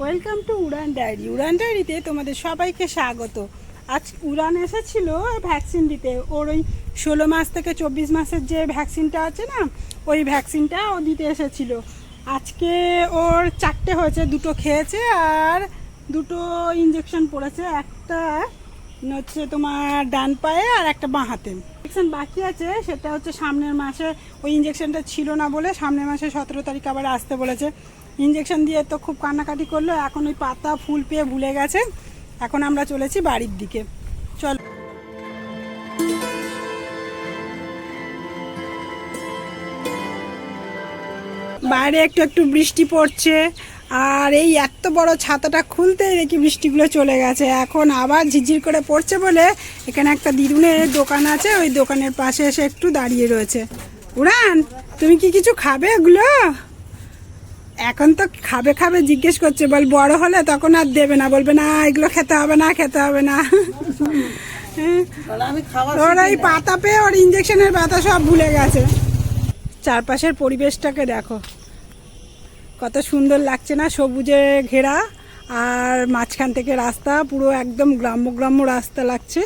Welcome to Udaan diary Udaan ডায়েরিতে তোমাদের সবাইকে স্বাগত। আজ উড়ান এসেছিল ভ্যাকসিন দিতে। ওর ওই ষোলো মাস থেকে চব্বিশ মাসের যে ভ্যাকসিনটা আছে না, ওই ভ্যাকসিনটা ও দিতে এসেছিল। আজকে ওর চারটে হয়েছে, দুটো খেয়েছে আর দুটো ইঞ্জেকশন পড়েছে। একটা হচ্ছে তোমার ডান পায়ে আর একটা বাঁ হাতে। ইঞ্জেকশন বাকি আছে, সেটা হচ্ছে সামনের মাসে ওই ইঞ্জেকশনটা ছিল না বলে সামনের মাসে সতেরো তারিখ আবার আসতে বলেছে। ইঞ্জেকশন দিয়ে তো খুব কান্নাকাটি করল, এখন ওই পাতা, ফুল পেয়ে ভুলে গেছে। এখন আমরা চলেছি বাড়ির দিকে। চল। বাইরে একটু একটু বৃষ্টি পড়ছে, আর এই এত বড় ছাতাটা খুলতেই দেখি বৃষ্টিগুলো চলে গেছে। এখন আবার ঝিরঝির করে পড়ছে বলে এখানে একটা দিদুনের দোকান আছে, ওই দোকানের পাশে এসে একটু দাঁড়িয়ে রয়েছে। উড়ান, তুমি কি কিছু খাবে এগুলো? এখন তো খাবে খাবে জিজ্ঞেস করছে বল বড় হলে তখন আর দেবে না বলবে না এগুলো খেতে হবে না খেতে হবে না। ওর এই পাতা পেয়ে ওর ইঞ্জেকশনের ব্যথা সব ভুলে গেছে। চারপাশের পরিবেশটাকে দেখো। কত সুন্দর লাগছে না সবুজে ঘেরা আর মাঝখান থেকে রাস্তা পুরো একদম গ্রাম্য গ্রাম্য রাস্তা লাগছে।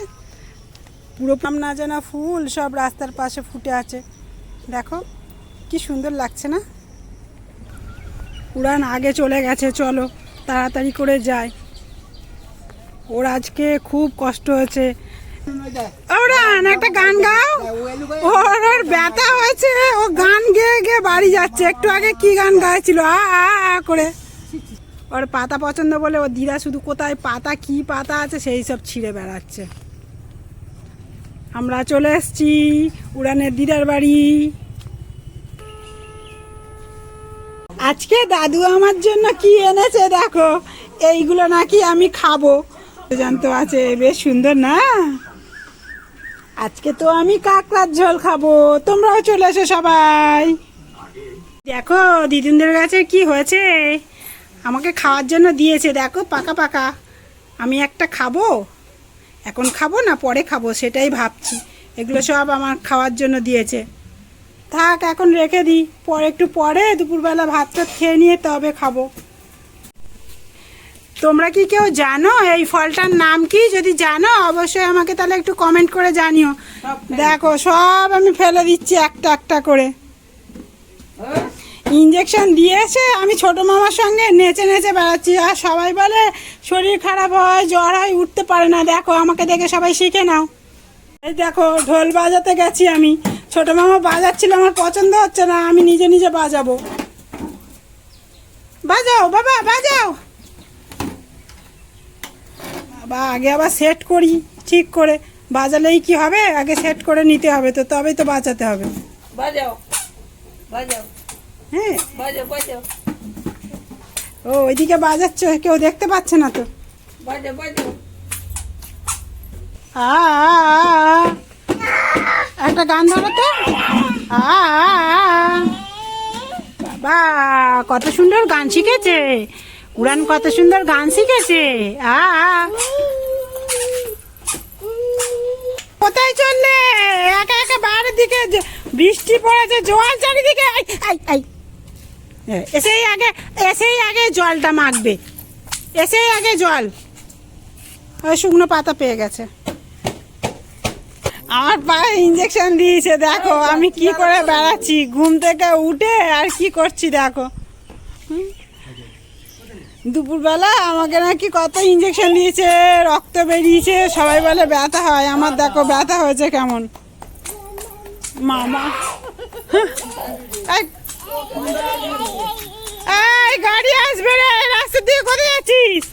পুরো পাম না জানা ফুল সব রাস্তার পাশে ফুটে আছে। দেখো কি সুন্দর লাগছে না? উড়ান আগে চলে গেছে, চলো, তাড়াতাড়ি করে যায় ওর আজকে খুব কষ্ট হয়েছে। ওরান একটা গান গাও। ওর ওর ব্যথা হয়েছে, ও গান গেয়ে গেয়ে বাড়ি যাচ্ছে। একটু আগে কি গান গাইছিল? আ আ আ করে। ওর পাতা পছন্দ বলে ও দিদা শুধু কোথায় পাতা, কি পাতা আছে সেই সব ছিঁড়ে বেড়াচ্ছে। আমরা চলে এসছি উড়ানের দিদার বাড়ি। আজকে দাদু আমার জন্য কি এনেছে দেখো। এইগুলো নাকি আমি খাব। জানতো আছে, বেশ সুন্দর না? আজকে তো আমি কাঁকড়ার ঝোল খাব। তোমরাও চলে এসো সবাই। দেখো দিদিনদের কাছে কি হয়েছে? আমাকে খাওয়ার জন্য দিয়েছে, দেখো, পাকা পাকা। আমি একটা খাব? এখন খাব না, পরে খাব, সেটাই ভাবছি। এগুলো সব আমার খাওয়ার জন্য দিয়েছে। থাক এখন রেখে দিই পরে একটু পরে দুপুরবেলা ভাত টাত খেয়ে নিয়ে তবে খাব। তোমরা কি কেউ জানো এই ফলটার নাম কি? যদি জানো অবশ্যই আমাকে তাহলে একটু কমেন্ট করে জানিও। দেখো সব আমি ফেলে দিচ্ছি একটা একটা করে। ইঞ্জেকশন দিয়েছে আমি ছোট মামার সঙ্গে নেচে নেচে বেড়াচ্ছি। আর সবাই বলে শরীর খারাপ হয় জ্বর হয় উঠতে পারে না। দেখো আমাকে দেখে সবাই শিখে নাও। এই দেখো ঢোল বাজাতে গেছি আমি। ছোট মামা বাজাচ্ছিল আমার পছন্দ হচ্ছে না আমি নিজে নিজে বাজাবো। বাজাও বাবা বাজাও। বা আগে আবার সেট করি ঠিক করে। বাজালেই কি হবে? আগে সেট করে নিতে হবে তো তবেই তো বাঁচাতে হবে। বাজাও বাজাও। হ্যাঁ। বাজাও বাজাও। ও ওইদিকে বাজাচ্ছ কেউ দেখতে পাচ্ছে না তো। বাজাও বাজাও। আ, আ, আ, আ। একটা গান ধরো তো। বাবা, কত সুন্দর গান শিখেছে। উড়ান কত সুন্দর গান শিখেছে। আ। কোথায় চললে? একা একা বাইরের দিকে বৃষ্টি পড়েছে জল চারিদিকে। আই আই এসেই আগে এসেই আগে জলটা মাখবে। এসেই আগে জল। শুকনো পাতা পেয়ে গেছে। আমার পায়ে ইঞ্জেকশন দিয়েছে, দেখো, আমি কি করে বেড়াচ্ছি? ঘুম থেকে উঠে আর কি করছি, দেখো? দুপুরবেলা আমাকে নাকি কত ইঞ্জেকশন দিয়েছে, রক্ত বেরিয়েছে, সবাই বলে ব্যথা হয়। আমার দেখো, ব্যথা হয়েছে কেমন। মামা। এই গাড়ি আসবে রে রাস্তা দিয়ে কোথায় যাচ্ছিস?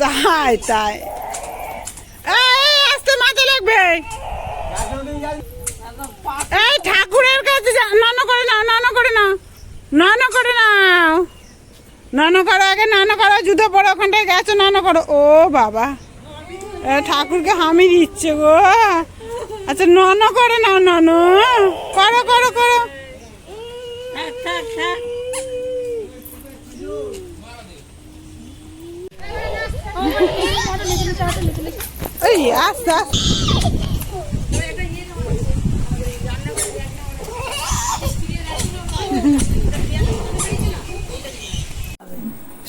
তাই তাই। আস্তে মাথা লাগবে। এই, ঠাকুরের কাছে নন করে নাও, নন করে নাও, নন করে নাও। নন করো, আগে নন করো, জুতো পরে, ওখানটায় গেছো, নন করো। ও, বাবা। ঠাকুরকে হামি দিচ্ছে গো। আচ্ছা নন করে নাও, নন। করো করো করো।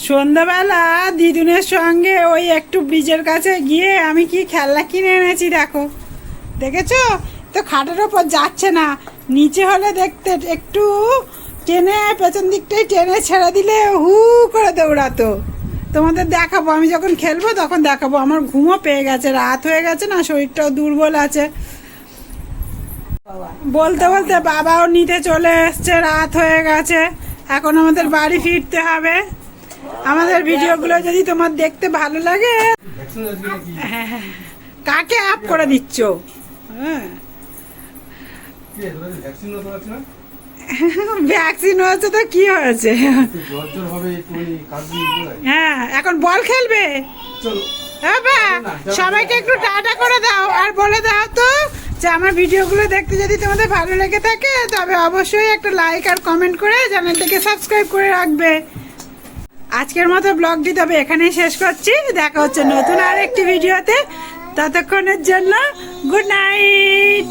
সন্ধ্যাবেলা দিদুনের সঙ্গে ওই একটু ব্রিজের কাছে গিয়ে আমি কি খেলনা কিনে এনেছি, দেখো। দেখেছ? তো খাটের ওপর যাচ্ছে না। নিচে হলে দেখতে একটু টেনে পেছন দিকটাই টেনে ছেড়ে দিলে হু করে দৌড়াতো। তোমাদের দেখাবো। আমি যখন খেলব তখন দেখাবো। আমার ঘুমও পেয়ে গেছে, রাত হয়ে গেছে না, শরীরটাও দুর্বল আছে। বলতে বলতে বাবাও নিতে চলে এসছে, রাত হয়ে গেছে। এখন আমাদের বাড়ি ফিরতে হবে। আমাদের ভিডিওগুলো যদি তোমার দেখতে ভালো লাগে, কাকে আপ করে দিচ্ছ? হ্যাঁ। ভ্যাকসিন হয়েছে তো কি হয়েছে? হ্যাঁ। এখন বল খেলবে? হ্যাঁ সবাইকে একটু টাটা করে দাও আর বলে দাও তো যে আমার ভিডিওগুলো দেখতে যদি তোমাদের ভালো লেগে থাকে তবে অবশ্যই একটা লাইক আর কমেন্ট করে চ্যানেলটাকে সাবস্ক্রাইব করে রাখবে। আজকের মতো ব্লগটি তবে এখানেই শেষ করছি। দেখা হচ্ছে নতুন আর একটি ভিডিওতে। ততক্ষণের জন্য গুড নাইট